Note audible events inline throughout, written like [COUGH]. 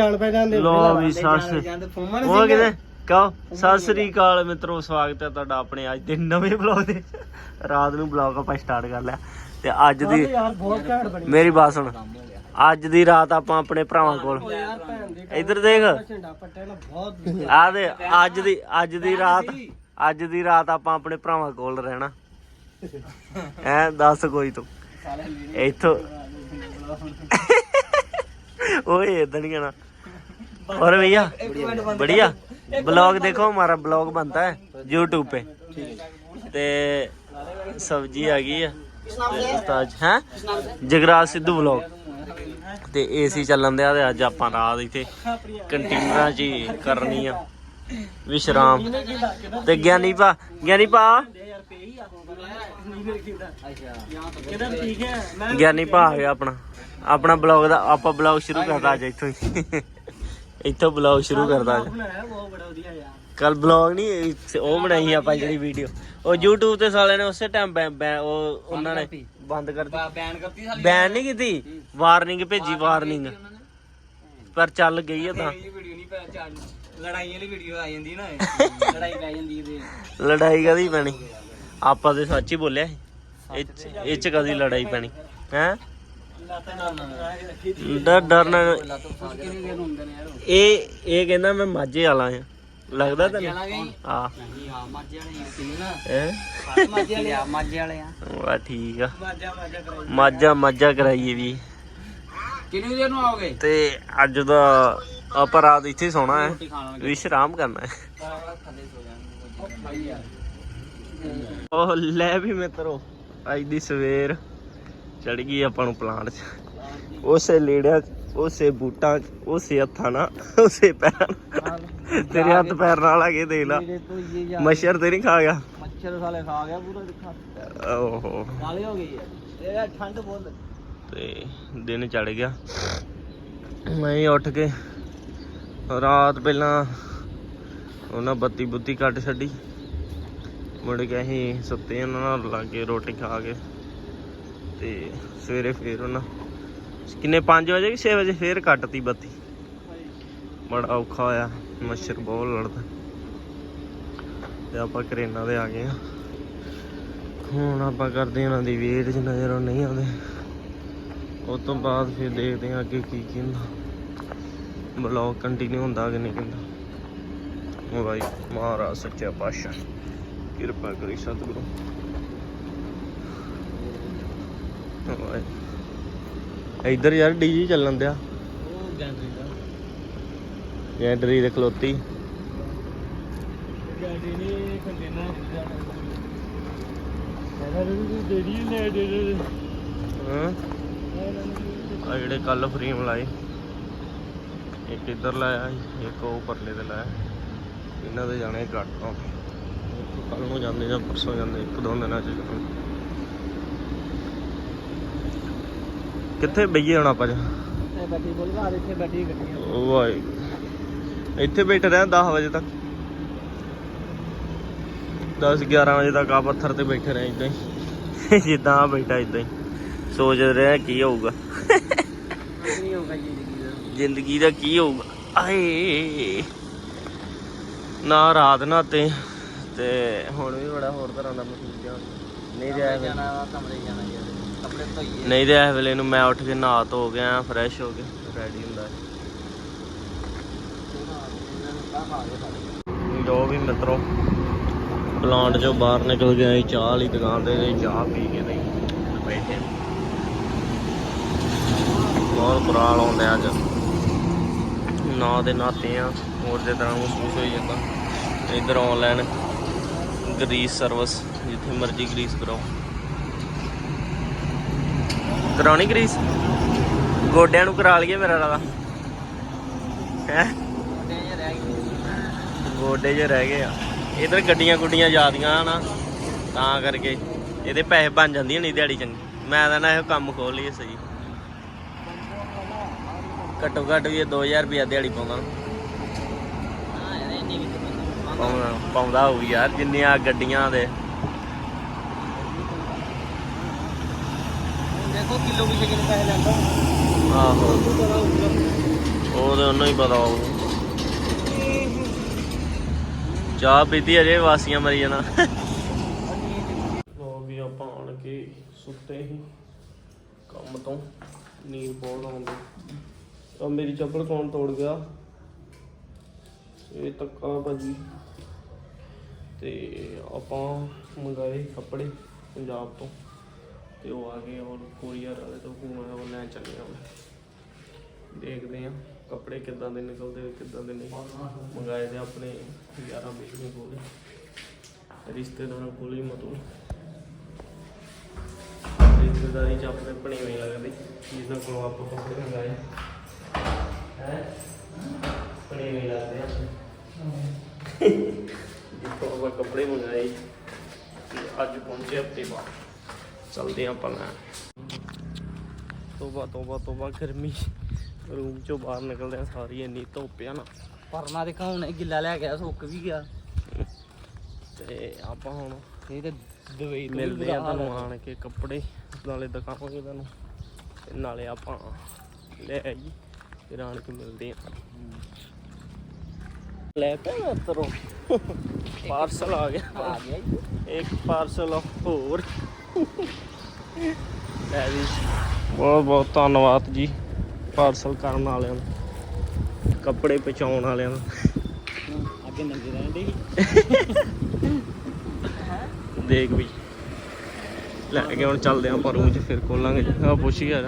ਜਾਣ ਪੈ ਜਾਂਦੇ ਲੋ ਵੀ ਸੱਸ ਉਹ ਕਿਤੇ? ਕਹੋ। ਸਤਿ ਸ੍ਰੀ ਅਕਾਲ ਮਿੱਤਰੋ ਸਵਾਗਤ ਹੈ ਤੁਹਾਡਾ ਆਪਣੇ ਅੱਜ ਦੇ ਨਵੇਂ ਬਲੌਗ ਦੇ ਰਾਤ ਨੂੰ ਬਲੌਗ ਆਪਾਂ ਸਟਾਰਟ ਕਰ ਲਿਆ। ਤੇ ਅੱਜ ਦੀ ਯਾਰ ਬਹੁਤ ਘੈਂਟ ਬਣੀ। ਮੇਰੀ ਬਾਤ ਸੁਣ। ਅੱਜ ਦੀ ਰਾਤ ਆਪਾਂ ਆਪਣੇ ਭਰਾਵਾਂ ਕੋਲ। ਦੀ ਇੱਧਰ ਦੇਖ। ਆ ਦੇ ਅੱਜ ਦੀ ਅੱਜ ਦੀ ਰਾਤ ਅੱਜ ਦੀ ਰਾਤ ਆਪਾਂ ਆਪਣੇ ਭਰਾਵਾਂ ਕੋਲ ਰਹਿਣਾ। ਐ ਦੱਸ ਕੋਈ ਤੂੰ। ਇੱਥੋਂ [LAUGHS] ਓਏ ਇਦਾਂ ਨਹੀਂ ਕਹਿਣਾ। और भैया बढ़िया ब्लॉग देखो हमारा ब्लॉग बनता है यूट्यूब पे ਤੇ ਸਬਜੀ ਆ ਗਈ ਆ ਤੇ ਉਸਤਾਦ ਹੈ ਜਗਰਾਜ ਸਿੱਧੂ ਵਲੌਗ ਤੇ ਏਸੀ ਚੱਲਣ ਦਿਆ ਤੇ ਅੱਜ ਆਪਾਂ ਰਾਤ ਇੱਥੇ ਕੰਟੀਨਰਾਂ 'ਚ ਹੀ ਕਰਨੀ ਆ ਵਿਸ਼ਰਾਮ ਤੇ ਗਿਆਨੀ ਭਾ ਗਿਆਨੀ ਭਾ ਕਿਦਾਂ ਠੀਕ ਹੈ ਮੈਂ ਗਿਆਨੀ ਭਾ ਆ ਗਿਆ ਆਪਣਾ ਆਪਣਾ ਬਲੌਗ ਦਾ ਆਪਾਂ ਬਲੌਗ ਸ਼ੁਰੂ ਕਰਦਾ ਅੱਜ ਇੱਥੋਂ ਹੀ ਇੱਥੋਂ ਬਲੌਗ ਸ਼ੁਰੂ ਕਰਦਾ ਬਣਾਇਆ ਬਹੁਤ ਬੜਾ ਵਧੀਆ ਯਾਰ। ਕੱਲ ਬਲੌਗ ਨਹੀਂ ਉਹ ਬਣਾਈ ਆਪਾਂ ਜਿਹੜੀ ਵੀਡੀਓ ਉਹ YouTube ਤੇ ਸਾਲੇ ਨੇ ਉਸੇ ਟਾਈਮ ਉਹ ਉਹਨਾਂ ਨੇ ਬੰਦ ਕਰ ਦਿੱਤੀ। ਬੈਨ ਕਰਤੀ ਸਾਲੀ। ਬੈਨ ਨਹੀਂ ਕੀਤੀ? ਵਾਰਨਿੰਗ ਭੇਜੀ ਵਾਰਨਿੰਗ ਪਰ ਚੱਲ ਗਈ ਆ ਤਾਂ। ਇਹ ਵੀਡੀਓ ਨਹੀਂ ਪੈ ਚਾੜ ਲੜਾਈ ਵਾਲੀ ਵੀਡੀਓ ਆ ਜਾਂਦੀ ਨਾ। [LAUGHS] ਲੜਾਈ ਪੈ ਜਾਂਦੀ ਇਹਦੇ। ਲੜਾਈ ਕਦੀ ਪੈਣੀ? ਆਪਾਂ ਤੇ ਸੱਚ ਹੀ ਬੋਲਿਆ ਇਹ ਚ ਕਦੀ ਲੜਾਈ ਪੈਣੀ? ਹੈ? ਡਰ ਡਰਨਾ ਇਹ ਇਹ ਕਹਿੰਦਾ ਮੈਂ ਮਾਝੇ ਵਾਲਾ ਆ ਲੱਗਦਾ ਤੈਨੂੰ? ਨਹੀਂ ਹਾਂ ਮਾਝੇ ਵਾਲੇ ਹੀ ਨਾ। ਹੈ? ਮਾਝੇ ਵਾਲੇ ਆ ਮਾਝੇ ਵਾਲੇ ਆ। ਵਾ ਠੀਕ ਆ। ਮਾਝਾ ਮਾਝਾ ਕਰਾਈਏ। ਵੀ। ਕਿੰਨੀ ਦੇਰ ਨੂੰ ਆਓਗੇ? ਤੇ ਅੱਜ ਦਾ ਆਪਾਂ ਰਾਤ ਇੱਥੇ ਹੀ ਸੌਣਾ ਹੈ। ਵਿਸ਼ਰਾਮ ਕਰਨਾ ਹੈ। ਉਹ ਲੈ ਵੀ ਮਿੱਤਰੋ ਅੱਜ ਦੀ ਸਵੇਰ। ਚੜ ਗਈ ਆਪਾਂ ਨੂੰ ਪਲਾਂਟ 'ਚ। ਉਸੇ ਲੀੜਿਆਂ 'ਚ ਉਸੇ ਬੂਟਾਂ 'ਚ ਉਸੇ ਹੱਥਾਂ ਨਾਲ ਉਸੇ ਪੈਰਾਂ ਨਾਲ। ਤੇਰੇ ਹੱਥ ਪੈਰ ਨਾਲ ਆ ਕੇ ਦੇਖ ਲਾ। ਮੱਛਰ ਤੇ ਨਹੀਂ ਖਾ ਗਿਆ। ਮੱਛਰ ਸਾਲੇ ਖਾ ਗਿਆ ਪੂਰਾ ਦਿਖਾ। ਓਹੋ। ਕਾਲੇ ਹੋ ਗਈ ਯਾਰ। ਇਹ ਠੰਡ ਬਹੁਤ ਤੇ ਦਿਨ ਚੜ ਗਿਆ। ਮੈਂ ਹੀ ਉੱਠ ਕੇ ਰਾਤ ਪਹਿਲਾਂ ਉਹਨਾਂ ਬੱਤੀ ਬੁੱਤੀ ਕੱਟ ਛੱਡੀ। ਮੁੜ ਕੇ ਅਸੀਂ ਸੁੱਤੇ ਉਹਨਾਂ ਨਾਲ ਲਾਗੇ ਰੋਟੀ ਖਾ ਕੇ। ਤੇ ਸਵੇਰੇ ਫੇਰ ਉਹਨਾਂ, ਕਿੰਨੇ 5 ਵਜੇ ਕਿ 6 ਵਜੇ ਫੇਰ ਕੱਟਤੀ ਬੱਤੀ। ਬੜਾ ਔਖਾ ਹੋਇਆ, ਮੱਛਰ ਬਹੁਤ ਲੜਦਾ। ਤੇ ਆਪਾਂ ਕਰੇਨਾ ਦੇ ਆ ਗਏ ਆ ਹੁਣ ਆਪਾਂ ਕਰਦੇ ਹਾਂ ਉਹਨਾਂ ਦੀ ਵੇਟ ਚ ਨਜ਼ਰ ਨਹੀਂ ਆਉਂਦੇ। ਉਸ ਤੋਂ ਬਾਅਦ ਫਿਰ ਦੇਖਦੇ ਹਾਂ ਅੱਗੇ ਕੀ ਕੀ ਬਲੌਗ ਕੰਟੀਨਿਊ ਹੁੰਦਾ ਕਿ ਨਹੀਂ ਕਹਿੰਦਾ ਉਹ ਭਾਈ ਮਹਾਰਾਜ ਸੱਚਾ ਪਾਤਸ਼ਾਹ, ਕਿਰਪਾ ਕਰੀ ਸਤਿਗੁਰੂ। ਭਾਈ ਇੱਧਰ ਯਾਰ ਡੀਜੀ ਚੱਲਣ ਦਿਆ। ਉਹ ਗੈਂਡਰੀ ਦਾ। ਗੈਂਡਰੀ ਦੇ ਖਲੋਤੀ। ਗਾਡੀ ਨੇ ਕੰਟੇਨਰ ਇਹਨਾਂ ਨੂੰ ਦੇ ਦੀ ਨੇ ਦੇ ਦੇ ਹਾਂ। ਆ ਜਿਹੜੇ ਕੱਲ ਫਰੇਮ ਲਾਏ। ਇੱਕ ਇੱਧਰ ਲਾਇਆ ਇੱਕ ਉਹ ਪਰਲੇ ਤੇ ਲਾਇਆ। ਇਹਨਾਂ ਦੇ ਜਾਣੇ ਘੱਟ ਤੋਂ ਕੱਲ ਨੂੰ ਜਾਂਦੇ ਜਾਂ ਪਰਸੋਂ ਜਾਂਦੇ ਇੱਕ ਦੋ ਦਿਨਾਂ ਚ। ਕਿੱਥੇ ਬਈਏ ਹੁਣ ਆਪਾਂ ਜੀ? ਤੇ ਬੈਠੀ ਬੋਲ ਘਰ ਇੱਥੇ ਬੈਠੀ ਗੱਡੀਆਂ। ਭਾਈ ਇੱਥੇ ਬੈਠੇ ਰਹੇ 10 ਵਜੇ ਤੱਕ। 10 11 ਵਜੇ ਤੱਕ ਆ ਪੱਥਰ ਤੇ ਬੈਠੇ ਰਹੇ ਇਦਾਂ ਹੀ। [LAUGHS] ਜਿੱਦਾਂ ਬੈਠਾ ਇਦਾਂ ਹੀ। ਸੋਚ ਰਿਹਾ ਕੀ ਹੋਊਗਾ। ਨਹੀਂ ਹੋਗਾ ਜ਼ਿੰਦਗੀ ਦਾ। ਜ਼ਿੰਦਗੀ ਦਾ ਕੀ ਹੋਊਗਾ। ਆਏ। ਨਾ ਰਾਤ ਨਾ ਤੇ ਤੇ ਹੁਣ ਵੀ ਬੜਾ ਹੋਰ ਤਰ੍ਹਾਂ ਦਾ ਮਹਿਸੂਸ ਹੁੰਦਾ। ਨਹੀਂ ਵਾ ਕਮਰੇ ਜਾਣਾ ਯਾਰ ਧੋਈਏ ਨਹੀਂ ਤੇ ਇਸ ਵੇਲੇ ਨੂੰ ਮੈਂ ਉੱਠ ਕੇ ਨਹਾ ਧੋ ਗਿਆ ਫਰੈਸ਼ ਹੋ ਕੇ ਰੈਡੀ ਹੁੰਦਾ। ਜੋ ਵੀ ਮਿੱਤਰੋ ਪਲਾਂਟ ਚੋਂ ਬਾਹਰ ਨਿਕਲ ਗਿਆ ਸੀ ਚਾਹ ਵਾਲੀ ਦੁਕਾਨ ਤੇ ਚਾਹ ਪੀ ਕੇ ਨਹੀਂ ਬੈਠੇ। ਬਹੁਤ ਬੁਰਾ ਹਾਲ ਹੁੰਦਾ ਅੱਜ। ਨਾ ਦੇ ਨਾਤੇ ਆ, ਹੋਰ ਦੇ ਤਰ੍ਹਾਂ ਮਹਿਸੂਸ ਹੋਈ ਜਾਂਦਾ। ਇਧਰ ਆਨਲਾਈਨ ਗਰੀਸ ਸਰਵਿਸ ਜਿੱਥੇ ਮਰਜ਼ੀ ਗਰੀਸ ਕਰਾਓ ਕਰਾਉਣੀ ਗਰੀਸ? ਗੋਡਿਆਂ ਨੂੰ ਕਰਾ ਲਈਏ ਮੇਰਾ ਰਾਦਾ। ਹੈ? ਗੋਡੇ ਜੇ ਰਹਿ ਗਏ ਆ। ਇਧਰ ਗੱਡੀਆਂ ਗੁੱਡੀਆਂ ਜ਼ਿਆਦੀਆਂ ਨਾ ਤਾਂ ਕਰਕੇ ਇਹਦੇ ਪੈਸੇ ਬਣ ਜਾਂਦੀਆਂ ਨਹੀਂ ਦਿਹਾੜੀ ਚੰਗੀ। ਮੈਂ ਤਾਂ ਨਾ ਇਹ ਕੰਮ ਖੋਲ ਲਈਏ ਸਹੀ। ਘੱਟੋ ਘੱਟ ਵੀ ਇਹ 2000 ਰੁਪਿਆ ਦਿਹਾੜੀ ਪਾਉਂਦਾ ਪਾਉਂਦਾ ਹੋਊ ਯਾਰ ਜਿੰਨੀਆਂ ਗੱਡੀਆਂ ਦੇ ਦੇਖੋ ਕਿਲੋ ਪਿੱਛੇ ਕਿੰਨੇ ਪੈਸੇ ਲੈਂਦਾ ਆਹੋ। ਉਹ ਤਾਂ ਹੋਊਗਾ। ਉਹ ਤੇ ਉਹਨੂੰ ਹੀ ਪਤਾ ਹੋਊ। ਚਾਹ ਪੀਤੀ ਅਜੇ ਵਾਸੀਆਂ ਮਰੀ ਜਾਣਾ। ਉਹ ਵੀ ਆਪਾਂ ਆਣ ਕੇ ਸੁੱਤੇ ਸੀ ਕੰਮ ਤੋਂ ਨੀਂਦ ਬਹੁਤ ਆਉਂਦੀ ਆ ਮੇਰੀ ਚੱਪਲ ਕੌਣ ਤੋੜ ਗਿਆ? ਇਹ ਤੱਕਾ ਭਾਜੀ। ਤੇ ਆਪਾਂ ਮੰਗਾਏ ਕੱਪੜੇ ਪੰਜਾਬ ਤੋਂ। ਤੇ ਉਹ ਆ ਗਏ ਔਰ ਕੋਰੀਅਰ ਵਾਲੇ ਤੋਂ ਆਇਆ ਉਹ ਲੈਣ ਚੱਲੇ ਆ ਦੇਖਦੇ ਆ ਕੱਪੜੇ ਕਿੱਦਾਂ ਦੇ ਨਿਕਲਦੇ ਕਿੱਦਾਂ ਦੇ ਨਹੀਂ। ਮੰਗਾਏ ਤੇ ਆਪਣੇ ਯਾਰਾਂ ਬੇਲੀਆਂ ਕੋਲ। ਰਿਸ਼ਤੇਦਾਰਾਂ ਕੋਲ ਹੀ ਮਤਲਬ। ਰਿਸ਼ਤੇਦਾਰੀ ਚ ਆਪਣੇ ਭਣੇਵੇਂ ਲੱਗਦੇ ਜਿਨ੍ਹਾਂ ਕੋਲੋਂ ਆਪਾਂ ਕੱਪੜੇ ਮੰਗਾਏ। ਹੈ? ਭਣੇਵੇਂ ਲੱਗਦੇ ਆ ਜਿੱਥੋਂ ਆਪਾਂ ਕੱਪੜੇ ਮੰਗਾਏ ਅੱਜ ਪਹੁੰਚੇ ਹਫ਼ਤੇ ਬਾਅਦ। ਚਲਦੇ ਹਾਂ ਆਪਾਂ ਤੋਬਾ ਤੋਬਾ ਤੋਬਾ ਗਰਮੀ। ਰੂਮ ਚੋਂ ਬਾਹਰ ਨਿਕਲਦੇ ਆ ਸਾਰੀ ਇੰਨੀ ਧੁੱਪ ਆ ਨਾ। ਪਰਨਾ ਦੇ ਹੁਣ ਗਿੱਲਾ ਲੈ ਗਿਆ ਸੁੱਕ ਵੀ ਗਿਆ। ਤੇ ਆਪਾਂ ਹੁਣ ਇਹ ਤੇ ਦਵਾਈ ਤੋਂ ਮਿਲਦੇ ਆ ਤੁਹਾਨੂੰ ਆਣ ਕੇ ਕੱਪੜੇ। ਨਾਲੇ ਦਿਖਾਵਾਂਗੇ ਤੁਹਾਨੂੰ। ਤੇ ਨਾਲੇ ਆਪਾਂ ਲੈ ਆਈ ਫਿਰ ਆਣ ਕੇ ਮਿਲਦੇ ਆ। ਲੈ ਪੈ ਤਰੋ ਪਾਰਸਲ ਆ ਗਿਆ। ਆ ਗਿਆ। ਇੱਕ ਪਾਰਸਲ ਹੋਰ। ਲੈ ਬਹੁਤ ਬਹੁਤ ਧੰਨਵਾਦ ਜੀ ਪਾਰਸਲ ਕਰਨ ਵਾਲਿਆਂ ਨੂੰ ਕੱਪੜੇ ਪਹੁੰਚਾਉਣ ਵਾਲਿਆਂ ਨੂੰ। ਅੱਗੇ ਨੰਗੇ ਰਹਿੰਦੇ ਸੀ ਦੇਖ ਵੀ। ਲੈ ਕੇ ਹੁਣ ਚੱਲਦੇ ਆਂ ਆਪਾਂ ਰੂਮ 'ਚ ਫਿਰ ਖੋਲਾਂਗੇ। ਆ ਪੁੱਛ ਗਿਆ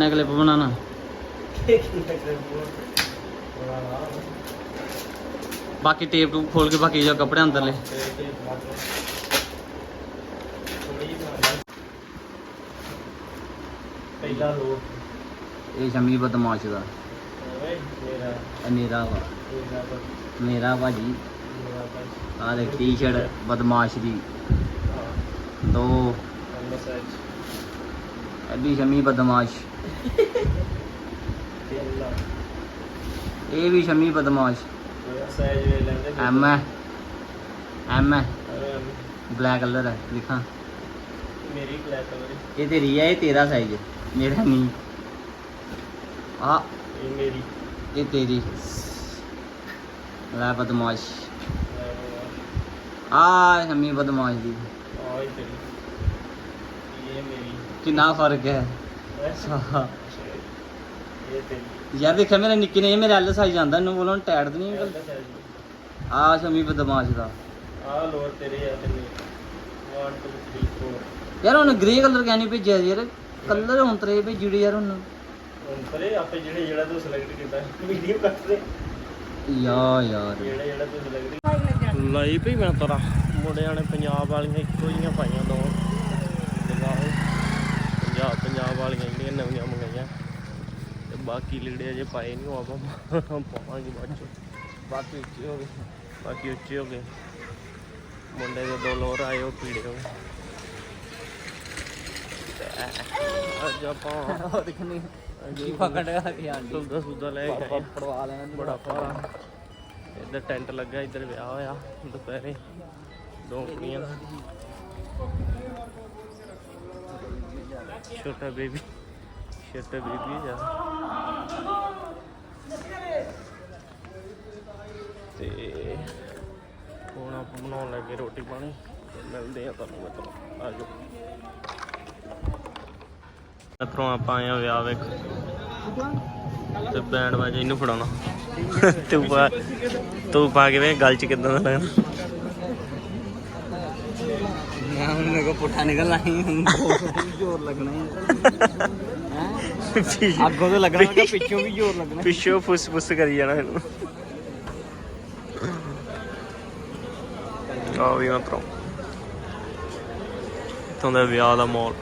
ਜਾ ਕਿੰਨਾ ਕਲਿੱਪ ਬਣਾਣਾ ਬਾਕੀ ਟੇਪ ਟੂਪ ਖੋਲ ਕੇ ਬਾਕੀ ਜੋ ਕੱਪੜੇ ਅੰਦਰਲੇ। ਪਹਿਲਾ ਇਹ ਸ਼ਮੀ ਬਦਮਾਸ਼ ਦਾ। ਮੇਰਾ ਇਹ ਮੇਰਾ ਵਾ ਮੇਰਾ ਭਾਜੀ ਮੇਰਾ ਭਾਈ ਟੀ-ਸ਼ਰਟ ਬਦਮਾਸ਼ ਦੀ। ਦੋ। ਮਸਾਜ ਐਡੀ ਸ਼ਮੀ ਬਦਮਾਸ਼। ਪਹਿਲਾ ਇਹ ਵੀ ਸ਼ਮੀ ਬਦਮਾਸ਼। ਮਸਾਜ ਵੇ ਲੈਂਦੇ ਐਮ ਹੈ ਐਮ ਹੈ ਅਮ, ਬਲੈਕ ਕਲਰ ਹੈ ਲਿਖਾਂ ਮੇਰੀ ਬਲੈਕ ਕਲਰ ਇਹ ਤੇਰੀ ਹੈ ਇਹ ਤੇਰਾ ਸਾਈਜ਼ ਮੇਰਾ ਨਹੀਂ। ਆ। ਇਹ ਮੇਰੀ ਇਹ ਤੇਰੀ ਲੈ ਬਦਮਾਸ਼ ਆ ਸ਼ਮੀ ਬਦਮਾਸ਼ ਦੀ ਆਹ ਹੀ ਤੇਰੀ ਇਹ ਮੇਰੀ ਕਿੰਨਾ ਫ਼ਰਕ ਹੈ। ਇਹ ਤੇਰੀ ਯਾਰ ਦੇਖਿਆ ਮੇਰੇ ਨਿੱਕੇ ਨੇ ਇਹ ਮੇਰੇ ਐਲ ਸਾਈਜ਼ ਆਂਦਾ ਇਹਨੂੰ ਬੋਲਣ ਟੈਟ ਤੇ ਨਹੀਂ ਆ ਸ਼ਮੀ ਬਦਮਾਸ਼ ਦਾ। ਆਹ ਲੋਰ ਤੇਰੇ ਆ ਤਿੰਨੇ 1 2 3 4 ਯਾਰ ਉਹਨੇ ਗ੍ਰੇ ਕਲਰ ਕਿਉਂ ਨਹੀਂ ਭੇਜਿਆ ਯਾਰ। ਕਲਰ ਹੁਣ ਤਰੇ ਭੇਜੀ ਡੇ ਯਾਰ ਹੁਣ ਹੁਣ ਆਪੇ ਜਿਹੜੇ ਜਿਹੜਾ ਤੂੰ ਸਿਲੈਕਟ ਕੀਤਾ ਵੀਡੀਓ ਕੱਟ ਦੇ। ਯਾ ਯਾਰ। ਜਿਹੜਾ ਜਿਹੜਾ ਤੂੰ ਸਿਲੈਕਟ ਲਈ ਭਈ ਮੈਂ ਤਰਾ। ਮੁੰਡਿਆਂ ਨੇ ਪੰਜਾਬ ਵਾਲੀਆਂ ਇੱਕੋ ਜਿਹੀਆਂ ਪਾਈਆਂ ਦੋ ਲਗਾਓ ਪੰਜਾਬ ਪੰਜਾਬ ਵਾਲੀਆਂ ਜਿਹੜੀਆਂ ਨਵੀਆਂ ਮੰਗਾਈਆਂ। ਤੇ ਬਾਕੀ ਲੀੜੇ ਅਜੇ ਪਾਏ ਨਹੀਂ ਉਹ ਆਪਾਂ ਪਾਵਾਂਗੇ ਬਾਅਦ ਚ। ਬਾਕੀ ਉੱਚੇ ਹੋ ਗਏ। ਬਾਕੀ ਉੱਚੇ ਹੋ ਗਏ। ਮੁੰਡੇ ਦੇ ਦੋ ਲੋਰ ਆਏ ਉਹ ਪੀੜੇ ਹੋ ਗਏ। ਅੱਜ ਆਪਾਂ ਉਹ ਦੇਖਣੀ ਕੀ ਪਕੜ ਕੇ ਆਂਦੀ ਸੁਦਾ ਸੁਦਾ ਲੈ ਕੇ ਆਏ। ਪੜਵਾ ਲੈਣਾ ਬੜਾ ਭਾਰਾ ਇੱਧਰ ਟੈਂਟ ਲੱਗਾ ਇੱਧਰ ਵਿਆਹ ਹੋਇਆ ਦੁਪਹਿਰੇ। ਦੋ ਕੁੜੀਆਂ। ਦਾ ਛੋਟਾ ਬੇਬੀ ਛੋਟਾ ਬੇਬੀ ਤੇ ਹੁਣ ਆਪ ਬਣਾਉਣ ਲੱਗੇ ਰੋਟੀ ਪਾਣੀ, ਤੇ ਮਿਲਦੇ ਆ ਤੁਹਾਨੂੰ ਮਿੱਤਰੋ। ਆ ਜਾਓ ਆਪਾਂ ਆਏ ਆ ਵਿਆਹ ਵੇਖ। ਤੇ ਬੈਂਡ ਵਾਜਾ ਇਹਨੂੰ ਫੜਾਉਣਾ। ਤੂੰ ਪਾ ਤੂੰ ਪਾ ਕੇ ਵੇ ਗੱਲ ਚ ਕਿਦਾਂ ਦਾ ਲੱਗਣਾ ਮੈਂ ਹੁਣ ਮੇਰੇ ਕੋ ਪੁੱਠਾ ਨਿਕਲ ਆਈ [LAUGHS] ਜ਼ੋਰ ਲੱਗਣਾ ਹੈ ਅੱਗੋਂ ਤੋਂ ਲੱਗਣਾ ਕਿ ਪਿੱਛੋਂ ਵੀ ਜ਼ੋਰ ਲੱਗਣਾ। ਪਿੱਛੋਂ ਫੁੱਸ ਫੁੱਸ ਕਰੀ ਜਾਣਾ ਇਹਨੂੰ। ਆ ਵੀ ਮਿੱਤਰੋ ਇੱਥੋਂ ਦਾ ਵਿਆਹ ਦਾ ਮਾਹੌਲ।